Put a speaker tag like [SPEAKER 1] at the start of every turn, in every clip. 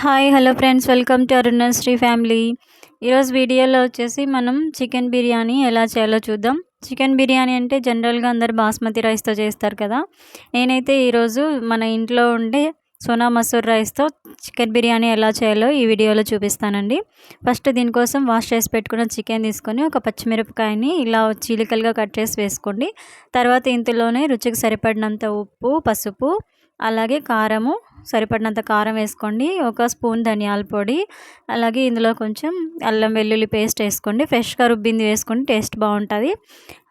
[SPEAKER 1] Hi hello friends. Welcome to Arunasri family. ఈరోజు వీడియోలో వచ్చేసి మనం చికెన్ బిర్యానీ ఎలా చేయాలో చూద్దాం. చికెన్ బిర్యానీ అంటే జనరల్గా అందరు బాస్మతి రైస్తో చేస్తారు కదా. నేనైతే ఈరోజు మన ఇంట్లో ఉండే సోనా మసూర్ రైస్తో చికెన్ బిర్యానీ ఎలా చేయాలో ఈ వీడియోలో చూపిస్తానండి. ఫస్ట్ దీనికోసం వాష్ చేసి పెట్టుకున్న చికెన్ తీసుకొని ఒక పచ్చిమిరపకాయని ఇలా చీలికలుగా కట్ చేసి వేసుకోండి. తర్వాత ఇంతలోనే రుచికి సరిపడినంత ఉప్పు పసుపు అలాగే కారము సరిపడినంత కారం వేసుకోండి. ఒక స్పూన్ ధనియాల పొడి అలాగే ఇందులో కొంచెం అల్లం వెల్లుల్లి పేస్ట్ వేసుకోండి. ఫ్రెష్గా రుబ్బింది వేసుకోండి టేస్ట్ బాగుంటుంది.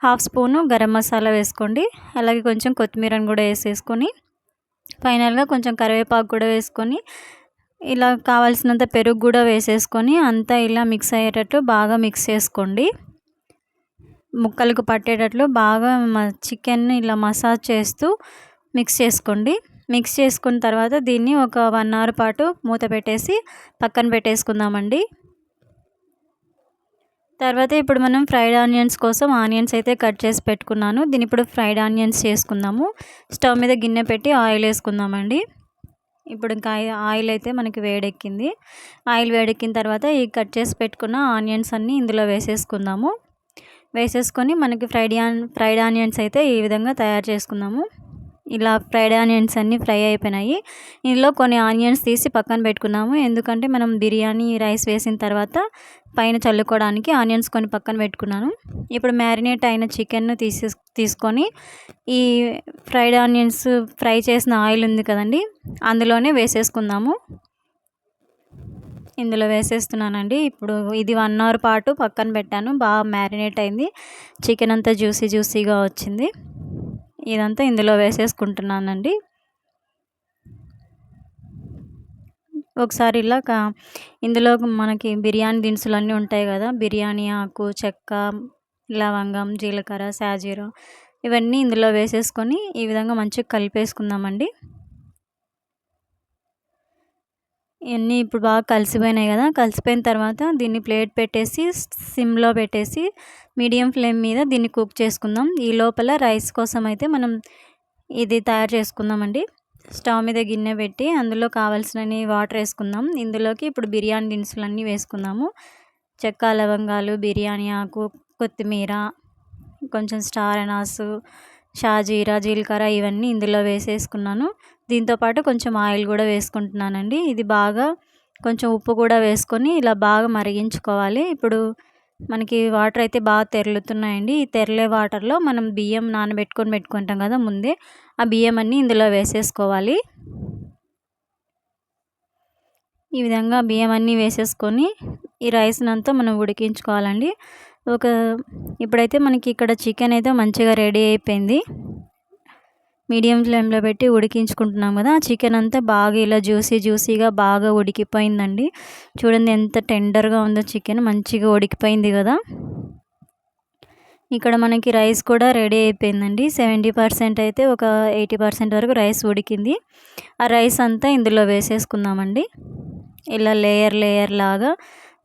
[SPEAKER 1] హాఫ్ స్పూను గరం మసాలా వేసుకోండి. అలాగే కొంచెం కొత్తిమీరను కూడా వేసేసుకొని ఫైనల్గా కొంచెం కరివేపాకు కూడా వేసుకొని ఇలా కావాల్సినంత పెరుగు కూడా వేసేసుకొని అంతా ఇలా మిక్స్ అయ్యేటట్టు బాగా మిక్స్ చేసుకోండి. ముక్కలకు పట్టేటట్లు బాగా చికెన్ ఇలా మసాజ్ చేస్తూ మిక్స్ చేసుకోండి. మిక్స్ చేసుకున్న తర్వాత దీన్ని ఒక వన్ అవర్ పాటు మూత పెట్టేసి పక్కన పెట్టేసుకుందామండి. తర్వాత ఇప్పుడు మనం ఫ్రైడ్ ఆనియన్స్ కోసం ఆనియన్స్ అయితే కట్ చేసి పెట్టుకున్నాను. దీన్ని ఇప్పుడు ఫ్రైడ్ ఆనియన్స్ చేసుకుందాము. స్టవ్ మీద గిన్నె పెట్టి ఆయిల్ వేసుకుందామండి. ఇప్పుడు ఇంకా ఆయిల్ అయితే మనకి వేడెక్కింది. ఆయిల్ వేడెక్కిన తర్వాత ఈ కట్ చేసి పెట్టుకున్న ఆనియన్స్ అన్నీ ఇందులో వేసేసుకుందాము. వేసేసుకొని మనకి ఫ్రైడ్ ఆన్ ఫ్రైడ్ ఆనియన్స్ అయితే ఈ విధంగా తయారు చేసుకుందాము. ఇలా ఫ్రైడ్ ఆనియన్స్ అన్నీ ఫ్రై అయిపోయినాయి. ఇందులో కొన్ని ఆనియన్స్ తీసి పక్కన పెట్టుకున్నాము. ఎందుకంటే మనం బిర్యానీ రైస్ వేసిన తర్వాత పైన చల్లుకోవడానికి ఆనియన్స్ కొన్ని పక్కన పెట్టుకున్నాను. ఇప్పుడు మ్యారినేట్ అయిన చికెన్ తీసే తీసుకొని ఈ ఫ్రైడ్ ఆనియన్స్ ఫ్రై చేసిన ఆయిల్ ఉంది కదండి అందులోనే వేసేసుకుందాము. ఇందులో వేసేస్తున్నానండి. ఇప్పుడు ఇది వన్ అవర్ పాటు పక్కన పెట్టాను. బాగా మ్యారినేట్ అయింది. చికెన్ అంతా జ్యూసీ జ్యూసీగా వచ్చింది. ఇదంతా ఇందులో వేసేసుకుంటున్నానండి. ఒకసారి ఇలా ఇందులో మనకి బిర్యానీ దినుసులు అన్నీ ఉంటాయి కదా బిర్యానీ ఆకు చెక్క లవంగం జీలకర్ర సాజీరా ఇవన్నీ ఇందులో వేసేసుకొని ఈ విధంగా మంచిగా కలిపేసుకుందామండి. ఇవన్నీ ఇప్పుడు బాగా కలిసిపోయినాయి కదా. కలిసిపోయిన తర్వాత దీన్ని ప్లేట్ పెట్టేసి సిమ్లో పెట్టేసి మీడియం ఫ్లేమ్ మీద దీన్ని కుక్ చేసుకుందాం. ఈ లోపల రైస్ కోసం అయితే మనం ఇది తయారు చేసుకుందామండి. స్టవ్ మీద గిన్నె పెట్టి అందులో కావాల్సినవి వాటర్ వేసుకుందాం. ఇందులోకి ఇప్పుడు బిర్యానీ దినుసులన్నీ వేసుకుందాము. చెక్క లవంగాలు బిర్యానీ ఆకు కొత్తిమీర కొంచెం స్టార్ అనాసు షాజీరా జీలకర్ర ఇవన్నీ ఇందులో వేసేసుకున్నాను. దీంతోపాటు కొంచెం ఆయిల్ కూడా వేసుకుంటున్నానండి. ఇది బాగా కొంచెం ఉప్పు కూడా వేసుకొని ఇలా బాగా మరిగించుకోవాలి. ఇప్పుడు మనకి వాటర్ అయితే బాగా తెరులుతున్నాయండి. ఈ తెరలే వాటర్లో మనం బియ్యం నానబెట్టుకొని పెట్టుకుంటాం కదా ముందే ఆ బియ్యం అన్నీ ఇందులో వేసేసుకోవాలి. ఈ విధంగా బియ్యం అన్నీ వేసేసుకొని ఈ రైస్ని అంతా మనం ఉడికించుకోవాలండి. ఒక ఇప్పుడైతే మనకి ఇక్కడ చికెన్ అయితే మంచిగా రెడీ అయిపోయింది. మీడియం ఫ్లేమ్లో పెట్టి ఉడికించుకుంటున్నాం కదా ఆ చికెన్ అంతా బాగా ఇలా జ్యూసీ జ్యూసీగా బాగా ఉడికిపోయిందండి. చూడండి ఎంత టెండర్గా ఉందో చికెన్ మంచిగా ఉడికిపోయింది కదా. ఇక్కడ మనకి రైస్ కూడా రెడీ అయిపోయిందండి. సెవెంటీ పర్సెంట్ అయితే ఒక ఎయిటీ పర్సెంట్ వరకు రైస్ ఉడికింది. ఆ రైస్ అంతా ఇందులో వేసేసుకుందామండి. ఇలా లేయర్ లేయర్ లాగా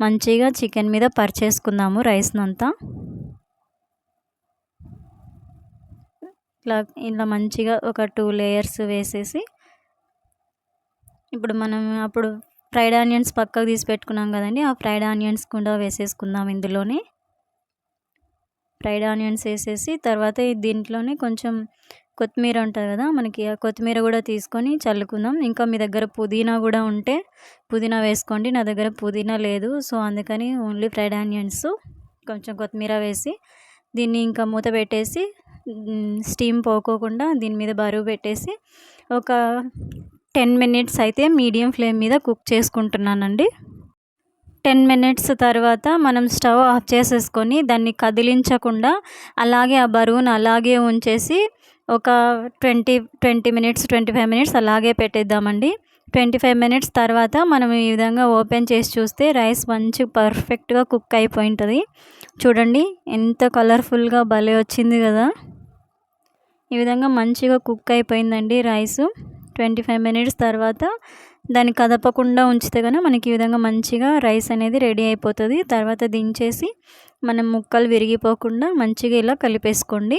[SPEAKER 1] మంచిగా చికెన్ మీద పరిచేసుకుందాము రైస్నంతా. ఇట్లా ఇలా మంచిగా ఒక టూ లేయర్స్ వేసేసి ఇప్పుడు మనం అప్పుడు ఫ్రైడ్ ఆనియన్స్ పక్కకు తీసి పెట్టుకున్నాం కదండి ఆ ఫ్రైడ్ ఆనియన్స్ కూడా వేసేసుకుందాం ఇందులోనే. ఫ్రైడ్ ఆనియన్స్ వేసేసి తర్వాత దీంట్లోనే కొంచెం కొత్తిమీర ఉంటుంది కదా మనకి ఆ కొత్తిమీర కూడా తీసుకొని చల్లుకుందాం. ఇంకా మీ దగ్గర పుదీనా కూడా ఉంటే పుదీనా వేసుకోండి నా దగ్గర పుదీనా లేదు. సో అందుకని ఓన్లీ ఫ్రైడ్ ఆనియన్స్ కొంచెం కొత్తిమీర వేసి దీన్ని ఇంకా మూత పెట్టేసి స్టీమ్ పోకోకుండా దీని మీద బరువు పెట్టేసి ఒక టెన్ మినిట్స్ అయితే మీడియం ఫ్లేమ్ మీద కుక్ చేసుకుంటున్నానండి. టెన్ మినిట్స్ తర్వాత మనం స్టవ్ ఆఫ్ చేసేసుకొని దాన్ని కదిలించకుండా అలాగే ఆ బరువును అలాగే ఉంచేసి ఒక twenty twenty minutes twenty five minutes అలాగే పెట్టేద్దామండి. ట్వంటీ ఫైవ్ మినిట్స్ తర్వాత మనం ఈ విధంగా ఓపెన్ చేసి చూస్తే రైస్ మంచి పర్ఫెక్ట్గా కుక్ అయిపోయి ఉంటుంది చూడండి ఎంత కలర్ఫుల్గా భలే వచ్చింది కదా! ఈ విధంగా మంచిగా కుక్ అయిపోయిందండి రైస్. ట్వంటీ ఫైవ్ మినిట్స్ తర్వాత దాన్ని కదపకుండా ఉంచితే కనుక మనకి ఈ విధంగా మంచిగా రైస్ అనేది రెడీ అయిపోతుంది. తర్వాత దించేసి మనం ముక్కలు విరిగిపోకుండా మంచిగా ఇలా కలిపేసుకోండి.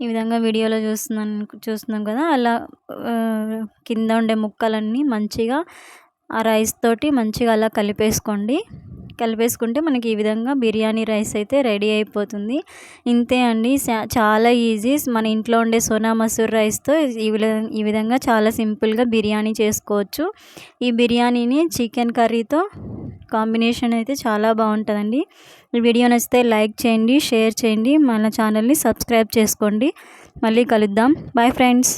[SPEAKER 1] ఈ విధంగా వీడియోలో చూస్తున్నాను చూస్తున్నాం కదా అలా కింద ఉండే ముక్కలన్నీ మంచిగా ఆ రైస్ తోటి మంచిగా అలా కలిపేసుకోండి. కలిపేసుకుంటే మనకి ఈ విధంగా బిర్యానీ రైస్ అయితే రెడీ అయిపోతుంది. ఇంతే అండి. చాలా ఈజీ. మన ఇంట్లో ఉండే సోనా మసూర్ రైస్తో ఈ ఈ విధంగా చాలా సింపుల్గా బిర్యానీ చేసుకోవచ్చు. ఈ బిర్యానీని చికెన్ కర్రీతో కాంబినేషన్ అయితే చాలా బాగుంటుందండి. ఈ వీడియో నచ్చితే లైక్ చేయండి షేర్ చేయండి. మన ఛానల్ని సబ్స్క్రైబ్ చేసుకోండి. మళ్ళీ కలుద్దాం. Bye friends.